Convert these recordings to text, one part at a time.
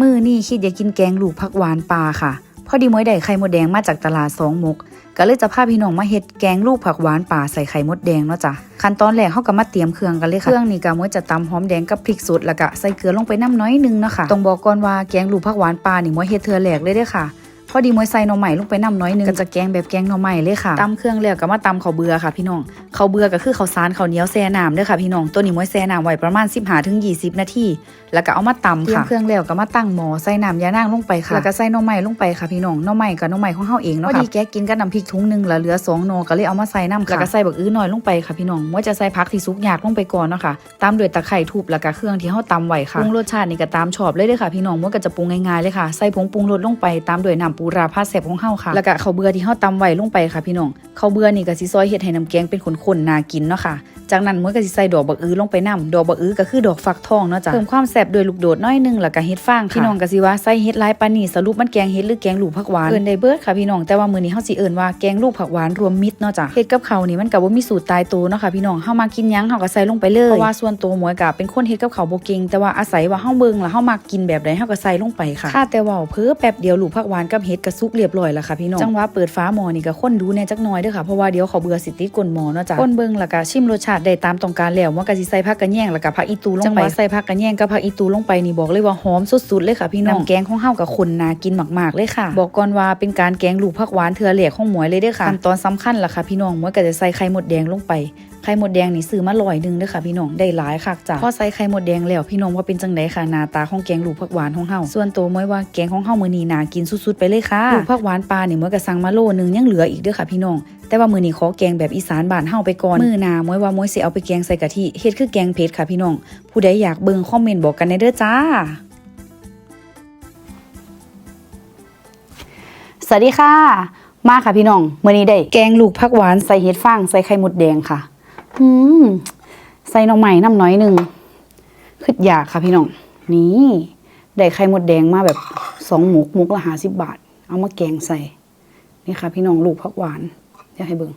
มือนี่คิดอยากกินแกงลูกผักหวานปลาค่ะ พอดีมวยได้ไข่มดแดงมาจากตลาดสองมก ก็เลยจะพาพี่น้องมาเฮ็ดแกงลูกผักหวานป่าใส่ไข่มดแดงเนาะจ้ะขั้นตอนแรกเขาก็มาเตรียมเครื่องกันเลยค่ะ เครื่องนี่ก็มวยจะตำหอมแดงกับพริกสดแล้วก็ใส่เกลือลงไปน้ำน้อยนึงเนาะค่ะต้องบอกก่อนว่าแกงลูกผักหวานป่านี่มวยเฮ็ดเธอแหลกเลยเด้อค่ะ พอดีมวยใส่หน่อใหม่ลงไปน้ำน้อยหนึงก็จะแกงแบบแกงหน่อใหม่เลยค่ะตำเครื่องแล้วก็มาตำข้าวเบื่อค่ะพี่น้องข้าวเบื่อก็คือข้าวสารข้าวเหนียวแซ่น้ำเด้อค่ะพี่น้องตัวนี้มวยแซ่น้ำไว้ประมาณ 15ถึง20 นาทีแล้วก็เอามาตำค่ะเครื่องแล้วก็มาตั้งหม้อใส่น้ำยานางลงไปค่ะแล้วก็ใส่หน่อใหม่ลงไปค่ะพี่น้องหน่อใหม่กับหน่อใหม่ของเฮาเองเนาะค่ะพอดีแกกินกับน้ำพริกถุงหนึงแล้วเหลือ2หน่อก็เลยเอามาใส่น้ำค่ะแล้วก็ใส่บักอื้อหน่อยลงไปค่ะพี่น้องมวยจะใส่ผักที่สุกยากลงไปก่อนเนาะค่ะตามด้วยตะไคร้ทุบแล้วก็เครื่องที่เฮาตำไว้ค่ะปรุงรสชาตินี่ก็ตามชอบเลยเด้อค่ะพี่น้องมวยก็จะปรุงง่ายๆเลยค่ะใส่ผงปรุงรสลงไปตามด้วยน้ำปูราผ้าแซ่บของเฮาค่ะ แล้วก็ข้าวเบื่อที่เฮาตำไว้ลงไปค่ะพี่น้องข้าวเบื่อนี่ก็สิซอยเฮ็ดให้น้ำแกงเป็นข้นๆน่ากินเนาะค่ะ จากนั้นมวยก็สิใส่ดอกบักอื้อลงไปนํดอกบักอื้อก็คือดอกฟักทองเนาะจ้ะเพิ่มความแซ่บด้วยลูกโดดน้อยหนึงแล้วก็เฮ็ดฟางค่ะพี่น้องก็สิว่าใส่เฮ็ดหลายปานนี้สรุปมันแกงเฮ็ดหรือแกงลูกผักหวานเอิ้นได้เบิดค่ะพี่น้องแต่ว่ามื้อนี้เฮาสิเอิ้นว่าแกงลูกผักหวานรวมมิตรเนาะจ้ะเฮ็ดกับข้าวนี่มันก็บ่มีสูตรตายตัวเนาะค่ะพี่น้องเฮามากินหยังเฮาก็ใส่ลงไปเลยเพราะว่าส่วนตัวหมวยก็เป็นคนเฮ็ดกับข้าวบ่เก่งแต่ว่าอาศัยว่าเฮาเบิ่งแล้วเฮามักกินแบบใดเฮาก็ใส่ลงไปค่ะค่าแต่เว้าเพ้อแป๊บเดียวลูกผักหวานกับเฮ็ดก็สุกเรียบร้อยแล้วค่ะพี่น้องจังหวะเปิดฟ้าหม้อนี่ก็คนดูแน่จักหน่อยเด้อค่ะเพราะว่าเดี๋ยวเขาเบื่อสิติดก้นหม้อเนาะจ้ะคนเบิ่งแล้วก็ชิมรสชาติได้ตามต้องการแล้วมันก็สิใส่ผักกระแยงแล้วก็ผักอีตูลงไปจังหวะใส่ผักกระแยงกับผักอีตูลงไปนี่บอกเลยว่าหอมสุดๆเลยค่ะพี่น้องน้ำแกงของเฮากับคนน่ากินมากๆเลยค่ะ บอกก่อนว่าเป็นการแกงลูกผักหวานเทื่อแหลกของหมวยเลยเด้อค่ะขั้นตอนสำคัญล่ะค่ะพี่น้องหมวยก็จะใส่ไข่มดแดงลงไป ไข่หมดแดงนี่ซื้อมาลอยหนึงเด้อค่ะพี่น้องได้หลายคักจ้ะพอใส่ไข่หมดแดงแล้วพี่น้องว่าเป็นจังไดค่ะหน้าตาของแกงลูกผักหวานของเฮาส่วนตัวมวยว่าแกงของเฮามื้อนี้น่ากินสุดๆไปเลยค่ะลูกผักหวานปลาเนี่ยมวยก็สั่งมาโลนึงยังเหลืออีกเด้อค่ะพี่น้องแต่ว่ามื้อนี้ขอแกงแบบอีสานบ้านเฮาไปก่อนมื้อหน้ามวยว่ามวยสิเอาไปแกงใส่กะทิเฮ็ดคือแกงเผ็ดค่ะพี่น้อง ผู้ใดอยากเบิ่งคอมเมนต์บอกกันในเด้อจ้าสวัสดีค่ะ มาค่ะพี่น้องมื้อนี้ได้ แกงลูกผักหวานใส่เห็ดฟางใส่ไข่มดแดงค่ะ อืมใส่หน่อไม้น้ำน้อยหนึ่งคืออยากค่ะพี่น้อง นี่ได้ไข่มดแดงมาแบบสองหมกหมกละหาสิบบาท เอามาแกงใส่ นี่ค่ะ พี่น้องลูกผักหวานอยากให้เบิ่ง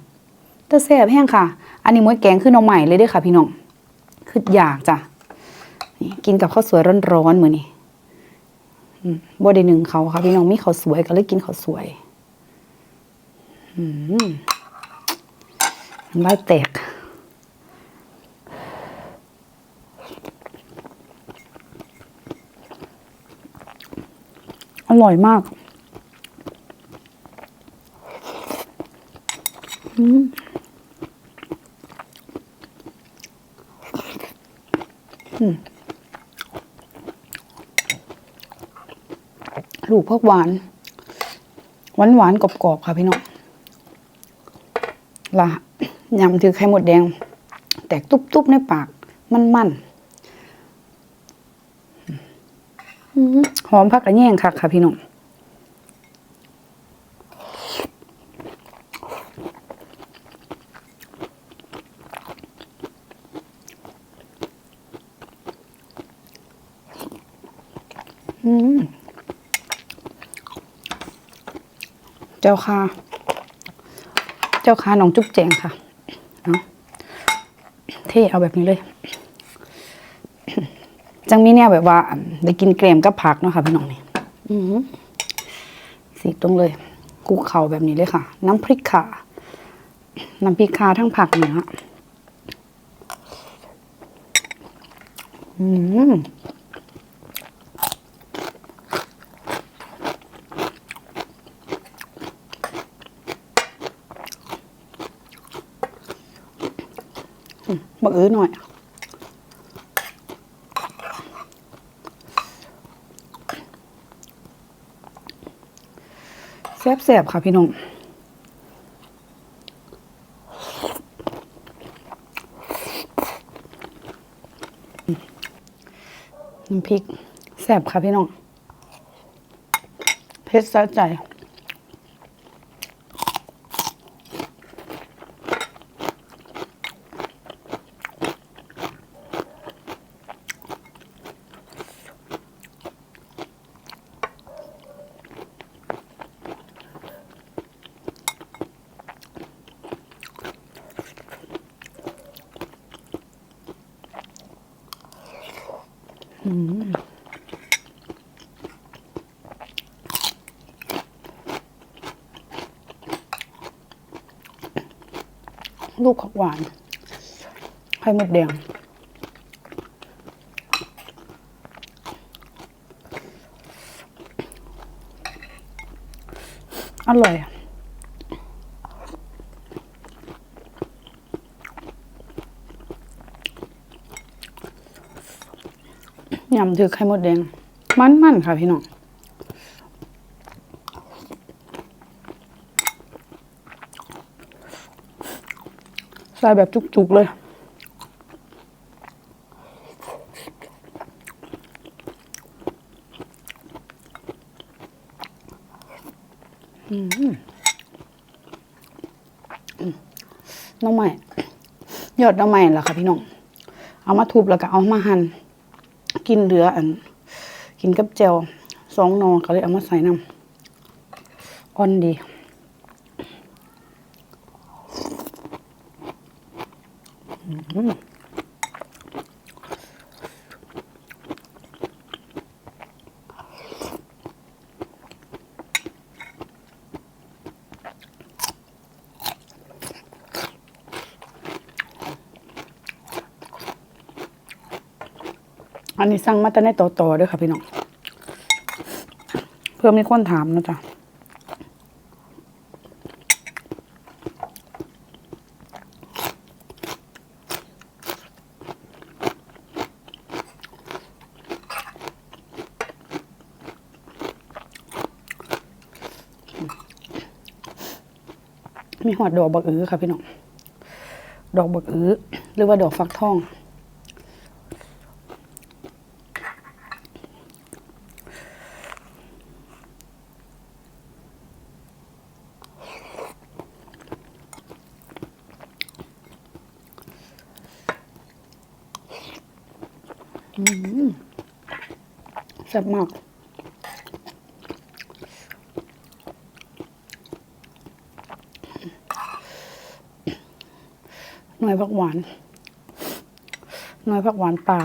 แต่แซ่บแห้งค่ะ อันนี้มวยแกงคือหน่อไม้เลยด้วยค่ะ พี่น้องคืออยากจ้ะนี่กินกับข้าวสวยร้อนๆเหมือนี้อืมบ่ได้หนึ่งเขาค่ะ พี่น้องมีข้าวสวยก็เลยกินข้าวสวย อืมน้ำลายแตก อ ร่อยมากอืมอืมลูกพวกหวาน หวานหวานๆกรอบๆค่ะพี่น้องละยำถือไข่หมดแดง แตกตุ๊บๆในปาก มันๆอืม หอมผักกระแยงค่ะค่ะพี่น้องเจ้าค่ะ เจ้าค่ะน้องจุ๊บแจงค่ะเอาเท่เอาแบบนี้เลย จังมีเนี่ยแบบว่าได้กินเกรมกับผักเนาะค่ะพี่น้องนี่อือหือสีตรงเลยกูเข่าแบบนี้เลยค่ะ น้ำพริกข่าน้ำพริกข่าทั้งผักเนื้ออืมบักอื้อหน่อย แซ่บๆค่ะพี่น้องน้ำพริกแซ่บค่ะพี่น้องเพชรสะใจ ลูกของหวานไข่มดแดงอร่อยอะ ยำถือไข่มดแดง มันๆค่ะพี่น้องใส่แบบจุกๆเลยอืมอืมน้องใหม่ยอดน้องใหม่ล่ะค่ะพี่น้อง เอามาทุบแล้วก็เอามาหั่น กินเหลืออัน กินกับเจลสองนอก็เลยเอามาใส่น้ำอ่อนดีอั นนี้สั่งมาแต่ในต่อต่อๆด้วยค่ะพี่น้อง เพื่อมีคนถามนะจ๊ะมีหอดดอกบักอื้อค่ะพี่น้อง ดอกบักอื้อหรือว่าดอกฟักทอง แซ่บมากหน่วยผักหวานหน่วยผักหวานป่า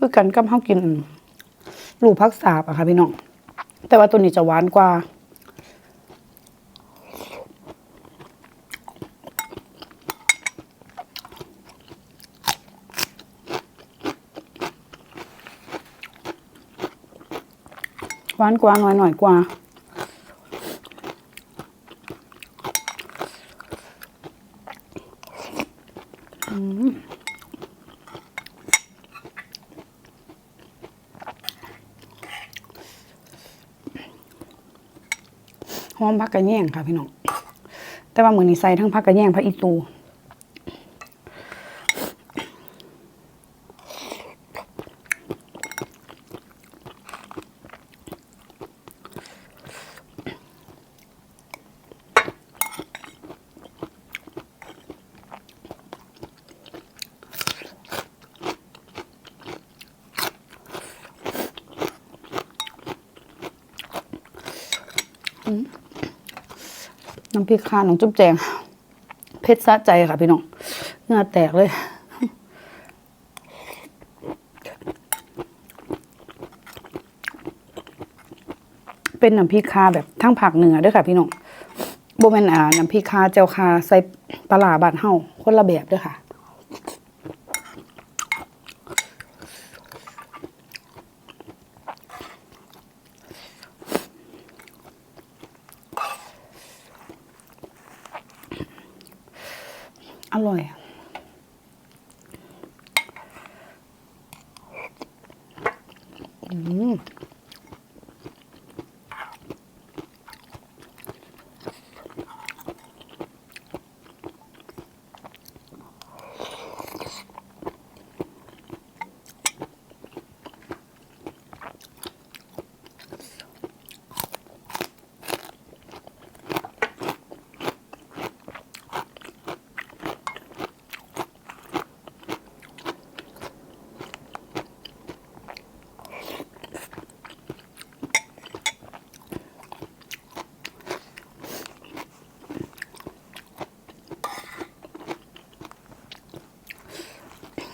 คือกันกับเฮากินลูกพักสาบอะค่ะพี่น้อง แต่ว่าตัวนี้จะหวานกว่า หวานกว่าหน่อยหน่อยกว่า หอมผักกระแยงค่ะพี่น้องแต่ว่ามือนี้ใส่ทั้งผักกระแยงผักอีตู น้ำพริกข่าน้องจุ๊บแจง เพชรสะใจค่ะพี่น้องเหงื่อแตกเลย เป็นน้ำพริกข่าแบบทั้งผักเหนือด้วยค่ะพี่น้องโบแมนอ่าน้ำพริกข่าเจียวคาใส่ปลาบานเห่าคนละแบบด้วยค่ะ ร่อย อืม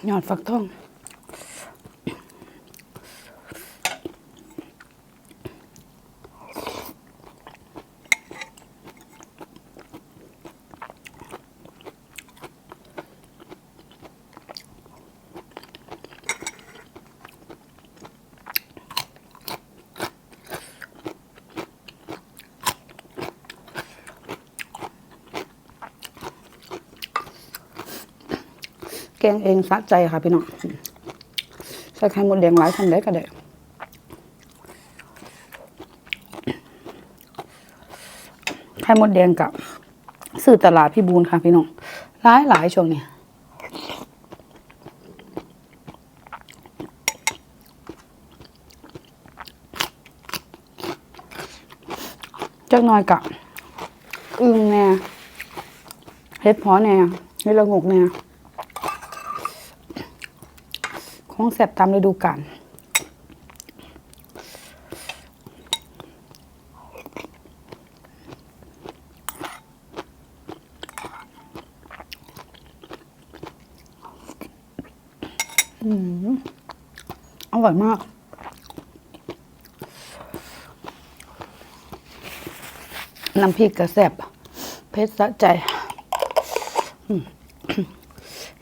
ยอดฝักทอง แกงเองสะใจค่ะพี่น้องใส่ไข่มดแดงหลายทันได้ก็ได้ไข่มดแดงกับซื้อตลาดพี่บูนค่ะพี่น้องหลายหลายช่วงนี้จักหน่อยกะอึ้งแน่เฮ็ดพอแน่เฮ็ดละงกแน่ ของแสบตามฤดูกาลอืมอร่อยมาก น้ำพริกกระแสบเผ็ดสะใจ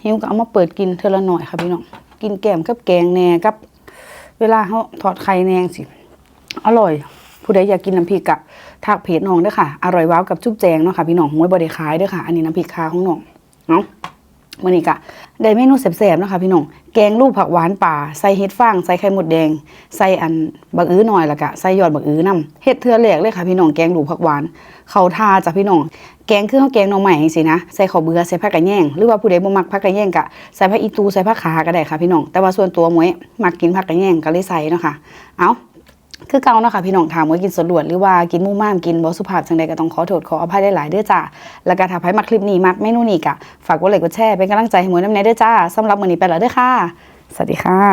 หิวก็เอามาเปิดกินเทอละหน่อยค่ะพี่น้อง กินแกมกับแกงแหนกับ เวลาเขาทอดไข่แหนงสิ อร่อย ผู้ใดอยากกินน้ำพริกกะทักเพจน้องเด้อค่ะ อร่อยว้าวกับจุ๊บแจงเนาะค่ะพี่น้องหวยบริขายเด้อค่ะ อันนี้น้ำพริกคาของน้องเนาะ มื่อนี้กะได้เมนูแซ่บๆนะคะพี่น้อง แกงลูกผักหวานป่า ใส่เห็ดฟาง ใส่ไข่มดแดง ใส่อันบักอื้อหน่อยละกะ ใส่ยอดบักอื้อนํเห็ดเทือแหลกเลยค่ะพี่น้อง แกงลูกผักหวาน เขาทาจ้ะพี่น้อง แกงคือข้าวแกงหน่อใหม่สินะ ใส่ข้าวเบื่อใส่ผักกระแยงหรือว่าผู้ใดบ่มักผักกระแยงกะ ใส่ผักอีตู ใส่ผักขาก็ได้ค่ะพี่น้อง แต่ว่าส่วนตัวมวยมักกินผักกระแยงก็เลยใส่เนาะค่ะ เอา คือเก่าเนาะค่ะพี่น้องถามว่ากินสดลวดหรือว่ากินมู่ม่ามกินบอสุภาพจังใดก็ต้องขอโทษขออภัยได้หลายเด้อจ้าแล้วก็ถ้าใครมาคลิปนี้มักเมนูนี้กะฝากกดไลค์กดแชร์เป็นกำลังใจให้หมวยน้ำแน่เด้อจ้าสำหรับมื้อนี้ไปแล้วเด้อค่ะ สวัสดีค่ะ